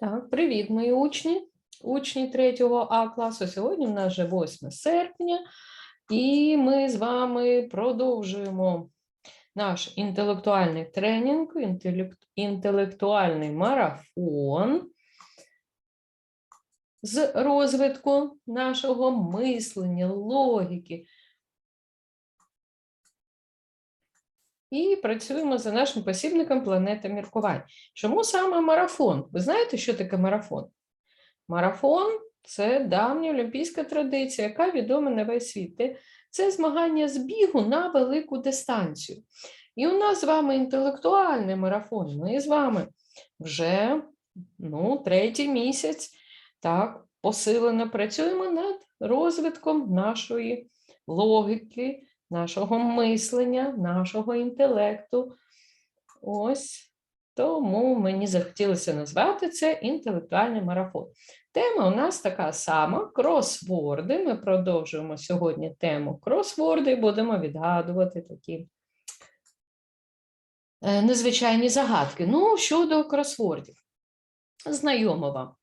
Так, привіт, мої учні, учні 3 А класу. Сьогодні в нас вже 8 серпня, і ми з вами продовжуємо наш інтелектуальний тренінг, інтелектуальний марафон з розвитку нашого мислення, логіки. І працюємо за нашим посібником планета міркувань. Чому саме марафон? Ви знаєте, що таке марафон? Марафон це давня олімпійська традиція, яка відома на весь світ. Це- змагання з бігу на велику дистанцію. І у нас з вами інтелектуальний марафон. Ми з вами вже ну, третій місяць так, посилено працюємо над розвитком нашої логіки, нашого мислення, нашого інтелекту. Ось тому мені захотілося назвати це інтелектуальний марафон. Тема у нас така сама: кросворди. Ми продовжуємо сьогодні тему кросворди і будемо відгадувати такі е, незвичайні загадки. Ну, щодо кросвордів, знайомо вам.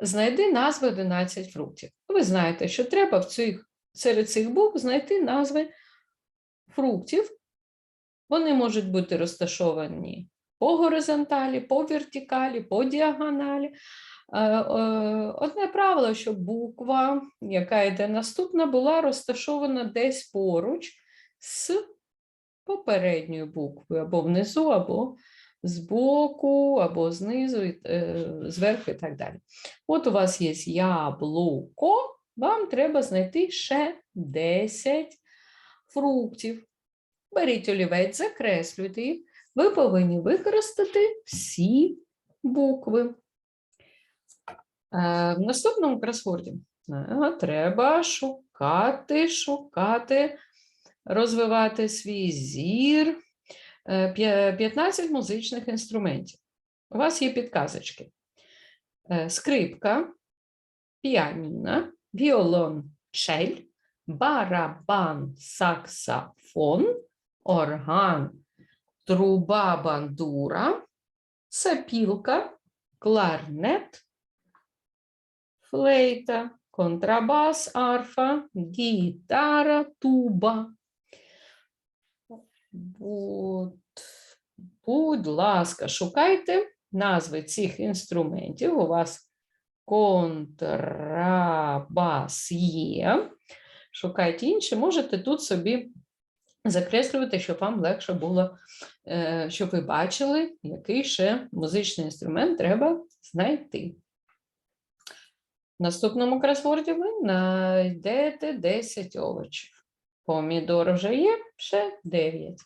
Знайди назви 11 фруктів. Ви знаєте, що треба в цих, серед цих букв знайти назви фруктів. Вони можуть бути розташовані по горизонталі, по вертикалі, по діагоналі. Е, е, Одне правило, щоб буква, яка йде наступна, була розташована десь поруч з попередньою буквою, або внизу, або збоку, або знизу, е, зверху і так далі. От у вас є яблуко, вам треба знайти ще 10 фруктів. Беріть олівець, закреслюйте їх. Ви повинні використати всі букви. Е, В наступному кросворді е, треба шукати, шукати, розвивати свій зір. Е, 15 музичних інструментів. У вас є підказочки. Е, Скрипка, піаніно, віолончель, барабан, саксофон, орган, труба бандура, сапілка, кларнет, флейта, контрабас, арфа, гітара, туба. Будь, будь ласка, шукайте назви цих інструментів. У вас контрабас є. Шукайте інші, можете тут собі закреслювати, щоб вам легше було, е, щоб ви бачили, який ще музичний інструмент треба знайти. В наступному кросворді ви знайдете 10 овочів. Помідор вже є, ще 9.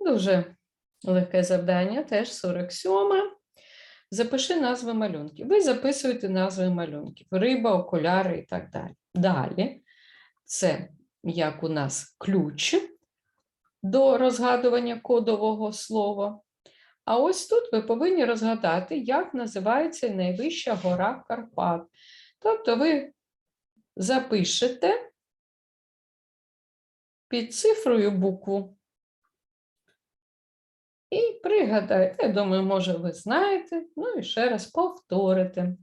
Дуже легке завдання, теж 47. Запиши назви малюнків. Ви записуєте назви малюнків: риба, окуляри і так далі. Далі це як у нас ключ до розгадування кодового слова. А ось тут ви повинні розгадати, як називається найвища гора Карпат. Тобто ви запишете під цифрою букву. Пригадайте, я думаю, може, ви знаєте, ну і ще раз повторите.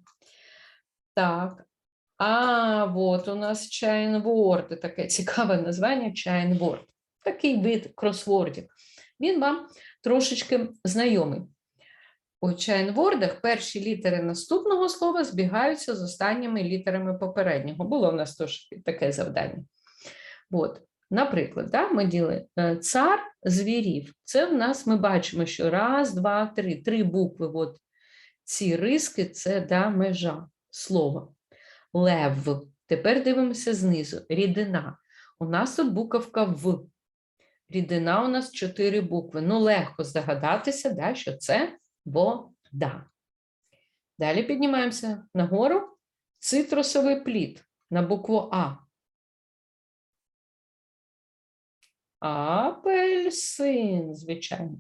Так, а от у нас чайнворд, таке цікаве названня чайнворд. Такий вид кросвордів. Він вам трошечки знайомий. У чайнвордах перші літери наступного слова збігаються з останніми літерами попереднього. Було у нас теж таке завдання. От. Наприклад, да, ми діли е, цар звірів. Це в нас ми бачимо, що раз, два, три. Три букви. От ці риски це да, межа слова. Лев. Тепер дивимося знизу. Рідина. У нас тут буковка В. Рідина у нас чотири букви. Ну, легко здогадатися, да, що це вода. Далі піднімаємося нагору. Цитрусовий плід на букву А. Апельсин, звичайно.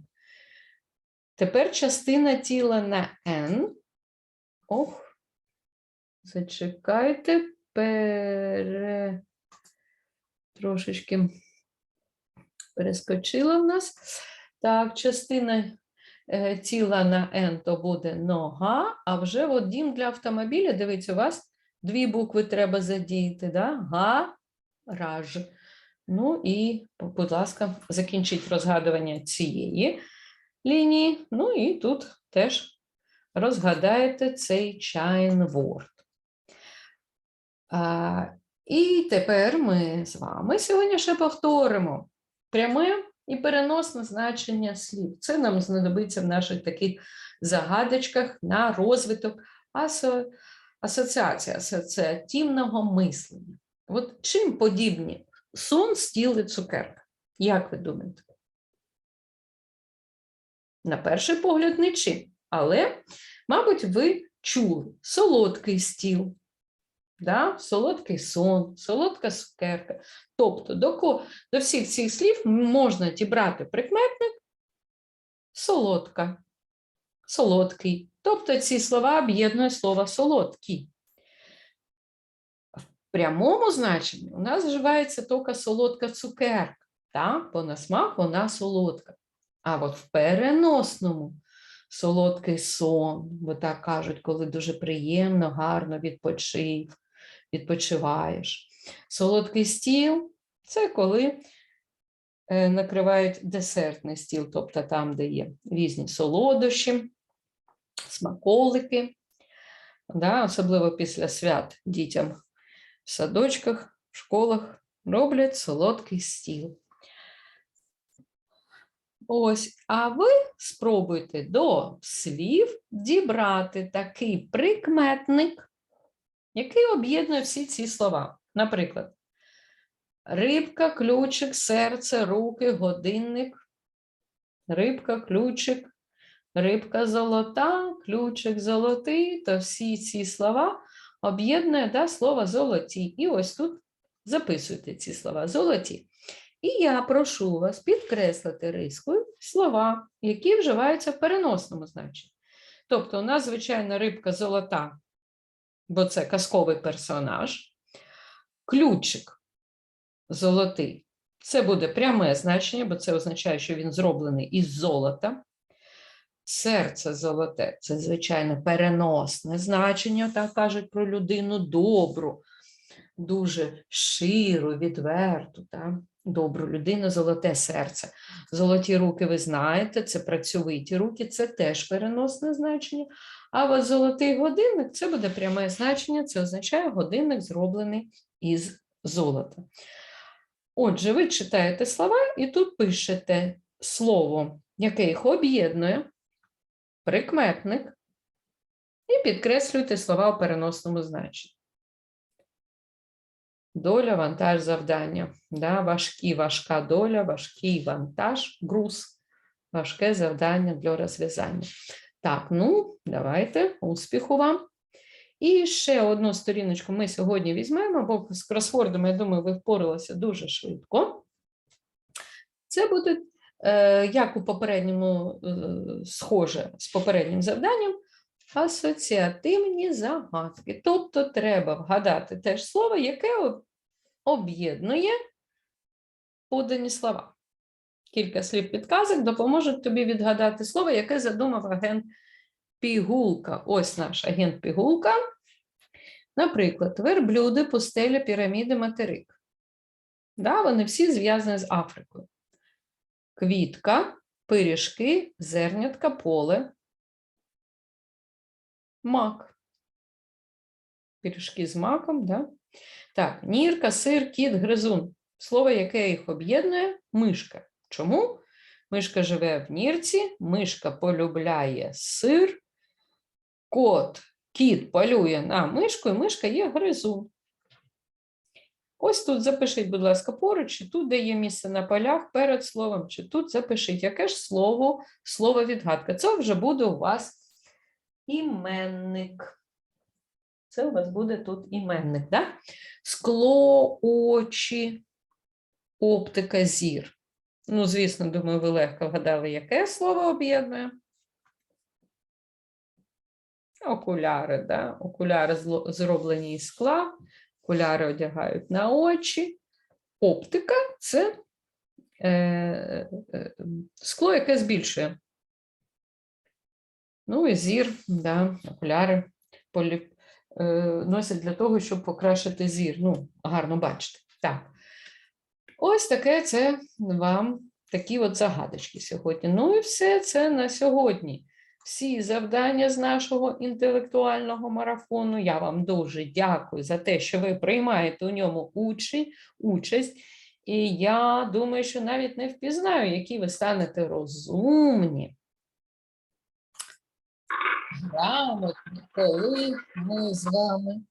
Тепер частина тіла на Н. Ох, зачекайте, пере... трошечки перескочила в нас. Так, частина е, тіла на Н, то буде нога, а вже от дім для автомобіля, дивіться, у вас дві букви треба задіяти, да? гараж. Ну і, будь ласка, закінчіть розгадування цієї лінії. Ну і тут теж розгадаєте цей чайн word. А, і тепер ми з вами сьогодні ще повторимо пряме і переносне значення слів. Це нам знадобиться в наших таких загадочках на розвиток асо... асоціації, асоціативного мислення. От чим подібні сон, і цукерка? Як ви думаєте? На перший погляд, нічим. Але, мабуть, ви чули солодкий стіл, да? солодкий сон, солодка цукерка. Тобто до, до всіх цих слів можна дібрати прикметник солодка, солодкий. Тобто ці слова об'єднує слово солодкий. Прямому значенні у нас вживається тільки солодка цукерка, так? бо на смак вона солодка. А от в переносному солодкий сон, бо так кажуть, коли дуже приємно, гарно відпочив, відпочиваєш. Солодкий стіл це коли е, накривають десертний стіл, тобто там, де є різні солодощі, смаколики, да, особливо після свят дітям в садочках, в школах роблять солодкий стіл. Ось, а ви спробуйте до слів дібрати такий прикметник, який об'єднує всі ці слова. Наприклад, рибка, ключик, серце, руки, годинник, рибка, ключик, рибка золота, ключик золотий, то всі ці слова об'єднує да, слово золоті. І ось тут записуйте ці слова золоті. І я прошу вас підкреслити рискою слова, які вживаються в переносному значенні. Тобто, у нас, звичайно, рибка золота, бо це казковий персонаж, ключик золотий. Це буде пряме значення, бо це означає, що він зроблений із золота. Серце золоте це, звичайно, переносне значення, так кажуть про людину добру, дуже ширу, відверту, так? добру людину, золоте серце. Золоті руки, ви знаєте, це працьовиті руки, це теж переносне значення. А от золотий годинник це буде пряме значення, це означає годинник, зроблений із золота. Отже, ви читаєте слова і тут пишете слово, яке їх об'єднує, прикметник, і підкреслюєте слова у переносному значенні. Доля, вантаж, завдання. Да? Важкі, важка доля, важкий вантаж, груз, важке завдання для розв'язання. Так, ну, давайте, успіху вам. І ще одну сторіночку ми сьогодні візьмемо, бо з кросвордом, я думаю, ви впоралися дуже швидко. Це буде, як у попередньому, е, схоже з попереднім завданням, асоціативні загадки. Тобто треба вгадати те ж слово, яке об'єднує подані слова. Кілька слів підказок допоможуть тобі відгадати слово, яке задумав агент Пігулка. Ось наш агент Пігулка. Наприклад, верблюди, пустеля, піраміди, материк. Да, вони всі зв'язані з Африкою. Квітка, пиріжки, зернятка, поле, мак. Пиріжки з маком, да? Так, нірка, сир, кіт, гризун. Слово, яке їх об'єднує мишка. Чому? Мишка живе в нірці, мишка полюбляє сир, кот, кіт полює на мишку, і мишка є гризун. Ось тут запишіть, будь ласка, поруч, чи тут, де є місце на полях перед словом, чи тут запишіть, яке ж слово, слово відгадка. Це вже буде у вас іменник. Це у вас буде тут іменник, да? Скло, очі, оптика, зір. Ну, звісно, думаю, ви легко вгадали, яке слово об'єднує. Окуляри, да? окуляри зроблені із скла, окуляри одягають на очі. Оптика це е, е, скло, яке збільшує Ну і зір, да, окуляри полі... е, носять для того, щоб покращити зір. Ну, гарно бачити. Так. Ось таке це вам такі от загадочки сьогодні. Ну і все це на сьогодні. Всі завдання з нашого інтелектуального марафону. Я вам дуже дякую за те, що ви приймаєте у ньому участь. І я думаю, що навіть не впізнаю, які ви станете розумні, грамотні, коли ми з вами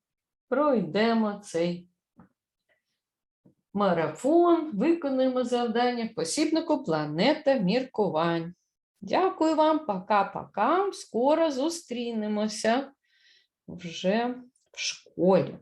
пройдемо цей марафон, виконуємо завдання посібнику планета міркувань. Дякую вам, пока-пока. Скоро зустрінемося вже в школі.